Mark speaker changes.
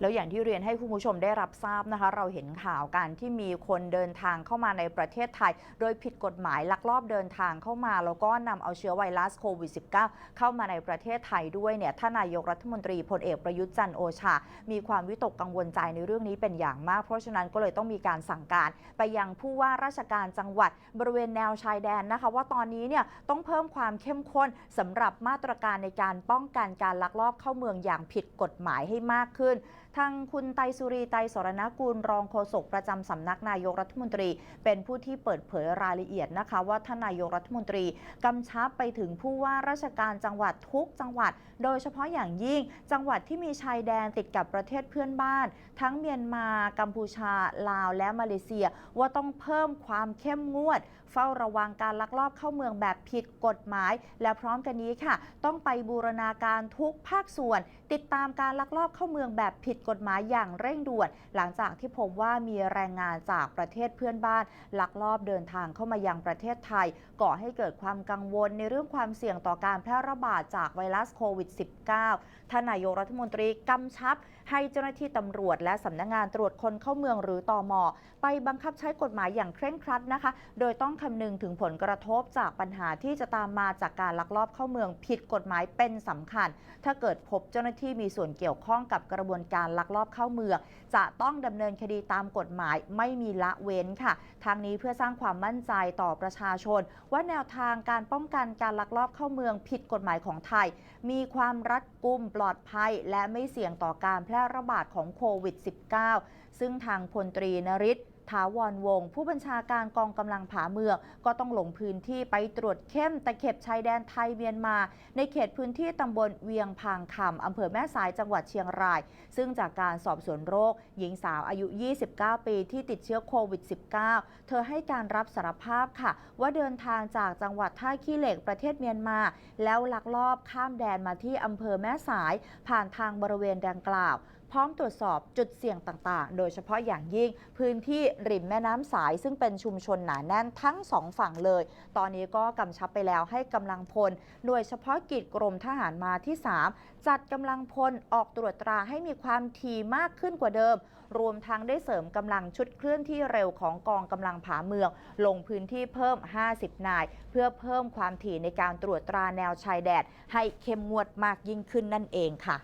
Speaker 1: แล้วอย่างที่เรียนให้คุณผู้ชมได้รับทราบนะคะ เราเห็นข่าวการที่มีคนเดินทางเข้ามาในประเทศไทย โดยผิดกฎหมายลักลอบเดินทางเข้ามา แล้วก็นำเอาเชื้อไวรัสโควิด -19 เข้ามาในประเทศไทยด้วยเนี่ยท่านนายกรัฐมนตรีพลเอกประยุทธ์จันทร์โอชา มีความวิตกกังวลใจในเรื่องนี้เป็นอย่างมาก เพราะฉะนั้นก็เลยต้องมีการสั่งการไปยังผู้ว่าราชการจังหวัดบริเวณแนวชายแดนนะคะ ว่าตอนนี้เนี่ยต้องเพิ่มความเข้มข้นสำหรับมาตรการในการป้องกันการลักลอบเข้าเมืองอย่างผิดกฎหมายให้มากขึ้น ทางคุณไตสุรีไตสรณกุลรองโฆษกประจำสำนักนายกรัฐมนตรี เป็นผู้ที่เปิดเผยรายละเอียดนะคะ ว่าท่านนายกรัฐมนตรีกำชับไปถึงผู้ว่าราชการจังหวัดทุกจังหวัด โดยเฉพาะอย่างยิ่ง จังหวัดที่มีชายแดนติดกับประเทศเพื่อนบ้าน ทั้งเมียนมากัมพูชาลาวและมาเลเซีย ว่าต้องเพิ่มความเข้มงวด เฝ้าระวังการลักลอบเข้าเมืองแบบผิดกฎหมาย และพร้อมกันนี้ค่ะ ต้องไปบูรณาการทุกภาคส่วน ติดตามการลักลอบเข้าเมืองแบบผิดกฎหมายอย่างเร่งด่วน หลังจากที่พบว่ามีแรงงานจากประเทศเพื่อนบ้าน ลักลอบเดินทางเข้ามายังประเทศไทย ก่อให้เกิดความกังวลในเรื่องความเสี่ยงต่อการแพร่ระบาดจากไวรัสโควิด -19 ท่านนายกรัฐมนตรีกำชับ ให้เจ้าหน้าที่ตำรวจ และสำนักงานตรวจคนเข้าเมืองหรือตอมอไปบังคับใช้กฎหมายอย่างเคร่งครัดนะคะ โดยต้องคำนึงถึงผลกระทบจากปัญหาที่จะตามมาจากการลักลอบเข้าเมืองผิดกฎหมายเป็นสำคัญ ถ้าเกิดพบเจ้าหน้าที่มีส่วนเกี่ยวข้องกับกระบวนการลักลอบเข้าเมืองจะต้องดำเนินคดีตามกฎหมายไม่มีละเว้นค่ะ ทางนี้เพื่อสร้างความมั่นใจต่อประชาชน ว่าแนวทางการป้องกันการลักลอบเข้าเมืองผิดกฎหมายของไทย มีความรัดกุมปลอดภัย และไม่เสี่ยงต่อการแพร่ระบาดของโควิด -19 ซึ่งทางพลตรีนริศ ถาวรวงผู้บัญชาการกองกำลังผาเมืองก็ต้องลงพื้นที่ไปตรวจเข้มตะเข็บชายแดนไทยเมียนมา ในเขตพื้นที่ตำบลเวียงพางคำอำเภอแม่สายจังหวัดเชียงราย ซึ่งจากการสอบสวนโรค หญิงสาวอายุ 29 ปีที่ติดเชื้อโควิด -19 เธอให้การรับสารภาพค่ะ ว่าเดินทางจากจังหวัดท่าขี้เหล็กประเทศเมียนมา แล้วลักลอบข้ามแดนมาที่อำเภอแม่สาย ผ่านทางบริเวณดังกล่าว พร้อมตรวจสอบจุดเสี่ยงต่างๆ โดยเฉพาะอย่างยิ่งพื้นที่ริมแม่น้ำสาย ซึ่งเป็นชุมชนหนาแน่นทั้งสองฝั่งเลย ตอนนี้ก็กำชับไปแล้วให้กำลังพลโดยเฉพาะกิจกรมทหารมาที่ 3 จัดกำลังพลออกตรวจตราให้มีความถี่มากขึ้นกว่าเดิม รวมทั้งได้เสริมกำลังชุดเคลื่อนที่เร็วของกองกำลังผาเมือง ลงพื้นที่เพิ่ม 50 นาย เพื่อเพิ่มความถี่ในการตรวจตราแนวชายแดนให้เข้มงวดมากยิ่งขึ้นนั่นเองค่ะ